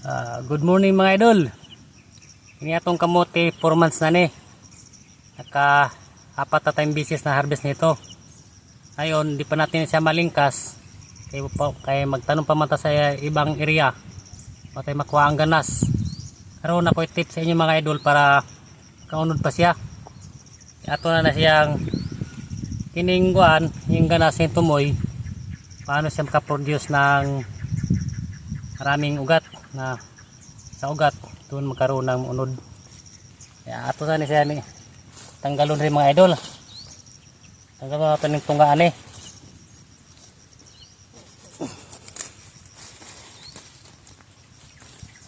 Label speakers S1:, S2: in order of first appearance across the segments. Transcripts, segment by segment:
S1: Ah, good morning mga idol. Ini atong kamote 4 months na ni. Naka apat na tayong bisis na harvest nito. Ngayon, di pa natin siya malingkas. Kaya, kaya magtanong pa man ta sa ibang area. Tayo makuha ang ganas. Karoon na po yung tip sa inyo mga idol para kaunod pa siya. Ato na na siyang kiningguan, yung ganas ng tumoy. Paano siya makaproduce ng maraming ugat na sa ugat doon magkaroon ng unod. Kaya ato sa ni siya ni tanggalon rin mga idol. Tanggalon natin yung tunggaan eh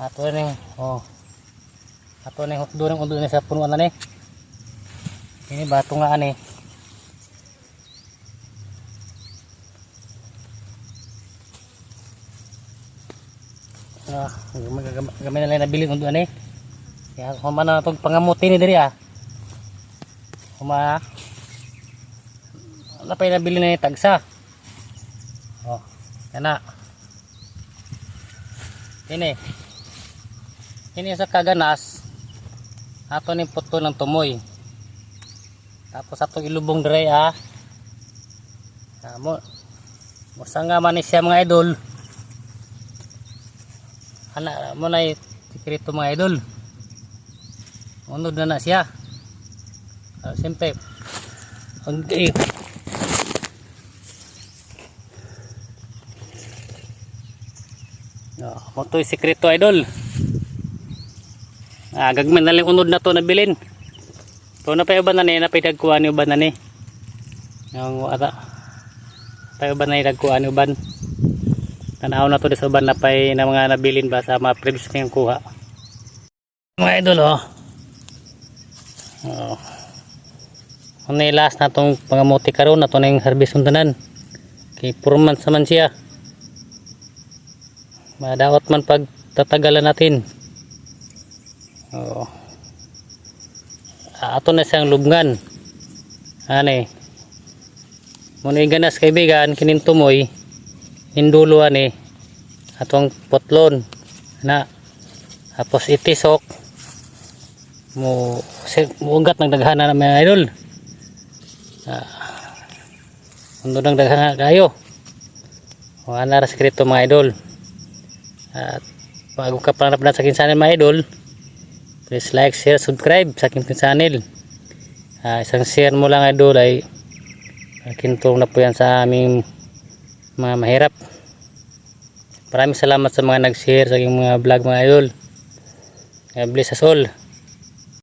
S1: ato yung oh. Ato yung doon yung unod ni sa punuan na ni. Ini ba tunggaan eh Ah, gamay na lang nabili kung doon eh. Kaya human na itong pangamuti ni diri ah. Huma. Wala pa nabili na yung tagsa. Oh, kana. Ini. Ini sa kaganas. Ato ni puto ng tumoy. Tapos ato ilubong diri ah. Amo. Musanga man ni siya mga idol anak mo na sikreto mga idol. Unod na na siya. Uh, siyempre okay. no, mo to sikreto idol. Ah, gagman na lang unod na to nabilin to na pa yung na ni na pa yung dagkuhan yung na ni. Yung ata pa yung na dagkuhan yung ban tanaw na to sa uban na pay na mga nabilin ba sa mga previous na yung kuha. Mga idol oh. Oh. Ano yung last na itong pangamuti karon na ito na yung harvest sundanan kay 4 months naman siya. Madawat man pag tatagalan natin. Oh. Ato na siyang lubngan. Ano eh. Muna ganas kaibigan kinintumoy induluan eh atong potlon. Na. Tapos itisok. Mo mugat ng daghana na mga idol. Ah, mundo ng daghana kayo. Mga nara sekreto mga idol. At bago ka pa na sa akin channel mga idol please like, share, subscribe sa aking channel. Ah, isang share mo lang idol ay kintong na po yan sa aming mga mahirap. Maraming salamat sa mga nag-share sa aking mga vlog mga idol. God bless us all